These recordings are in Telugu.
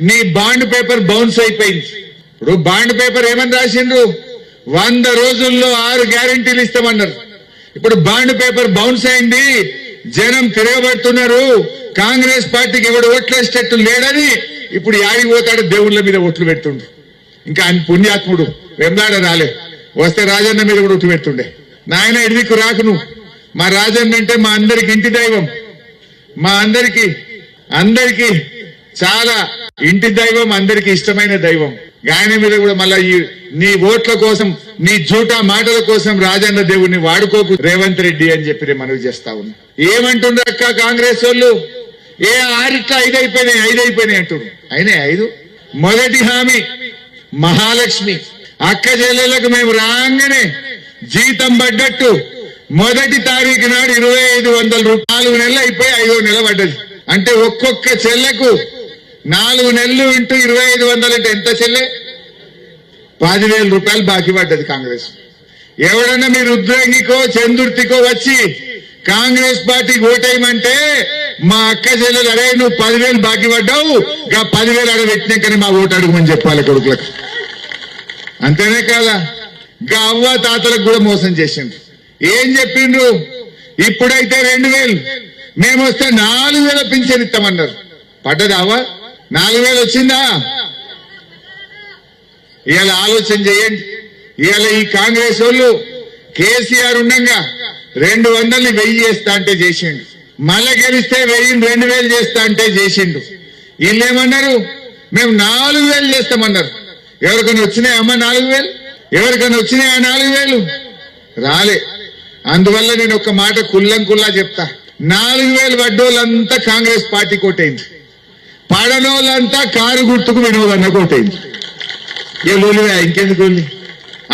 నీ బాండ్ పేపర్ బౌన్స్ అయిపోయింది. ఇప్పుడు బాండ్ పేపర్ ఏమని రాసిండ్రు? వంద రోజుల్లో ఆరు గ్యారంటీలు ఇస్తామన్నారు. ఇప్పుడు బాండ్ పేపర్ బౌన్స్ అయింది. జనం తిరగబడుతున్నారు. కాంగ్రెస్ పార్టీకి ఎవడు ఓట్లేసేటట్టు లేడని ఇప్పుడు యాడికి పోతాడు? దేవుళ్ళ మీద ఓట్లు పెడుతుండ్రు ఇంకా ఆయన పుణ్యాత్ముడు వెంబడాడ రాలే. వస్తే రాజన్న మీద కూడా ఒట్టు పెడుతుండే. నాయన ఎడిదికు రాకును. మా రాజన్న అంటే మా అందరికి ఇంటి దైవం. మా అందరికి అందరికి చాలా ఇంటి దైవం అందరికి ఇష్టమైన దైవం. ఆయన మీద కూడా మళ్ళా ఈ నీ ఓట్ల కోసం నీ జూటా మాటల కోసం రాజన్న దేవుడిని వాడుకోకు రేవంత్ రెడ్డి అని చెప్పి నేను మనవి చేస్తా ఉన్నా. ఏమంటుండ్రు అక్క కాంగ్రెస్ వాళ్ళు? ఏ ఆరిట్లా ఐదు అయిపోయినాయి ఐదు అయిపోయినాయి అంటుండ్రు. అయినాయి ఐదు. మొదటి హామీ మహాలక్ష్మి. అక్క చెల్లెలకు మేము రాగానే జీతం పడ్డట్టు. మొదటి తారీఖు నాడు ఇరవై ఐదు వందల రూపాయలు నెలలు అయిపోయి ఐదో నెల పడ్డది. అంటే ఒక్కొక్క చెల్లెకు నాలుగు నెలలు ఇంటూ ఇరవై ఐదు వందలు అంటే ఎంత చెల్లె? పదివేల రూపాయలు బాకీ పడ్డది కాంగ్రెస్. ఎవడన్నా మీరు రుద్రంగికో చందుర్తికో వచ్చి కాంగ్రెస్ పార్టీకి ఓటేయమంటే మా అక్క చెల్లెలు అరే నువ్వు పదివేలు బాకీ పడ్డావు ఇంకా పదివేలు అడగబెట్టినాకనే మా ఓటు అడుగుమని చెప్పాలి కొడుకులకు. అంతేనే కాదా? ఇంకా అవ్వ తాతలకు కూడా మోసం చేసిండ్రు ఏం చెప్పిండ్రు? ఇప్పుడైతే రెండు వేలు. మేము వస్తే నాలుగు వేల పింఛన్ ఇస్తామన్నారు. పడ్డదా అవ్వ? నాలుగు వేలు వచ్చిందా? ఇవాళ ఆలోచన చేయండి. ఇవాళ ఈ కాంగ్రెస్ వాళ్ళు కేసీఆర్ ఉండగా రెండు వందల్ని వెయ్యి చేస్తా అంటే చేసిండు. మళ్ళా గెలిస్తే వెయ్యి రెండు వేలు చేస్తా అంటే చేసిండు. వీళ్ళేమన్నారు మేము నాలుగు వేలు చేస్తామన్నారు. ఎవరికైనా వచ్చినాయి అమ్మ నాలుగు వేలు? ఎవరికైనా వచ్చినాయా నాలుగు వేలు? రాలే. అందువల్ల నేను ఒక మాట కుల్లం కుల్లా చెప్తా. నాలుగు వేలు వడ్డోళ్ళంతా కాంగ్రెస్ పార్టీ కోటైంది. పడనోళ్ళంతా కారు గుర్తుకు వినోదన్న కోటైంది ఏ లోలివే ఇంకెందుకు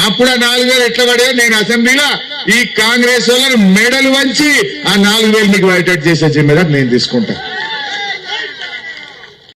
అప్పుడు ఆ నాలుగు వేలు ఎట్లా పడే? నేను అసెంబ్లీలో ఈ కాంగ్రెస్ వాళ్ళని మెడలు వంచి ఆ నాలుగు వేలు నీకు బయట చేసే జిమ్మేదారు నేను తీసుకుంటాను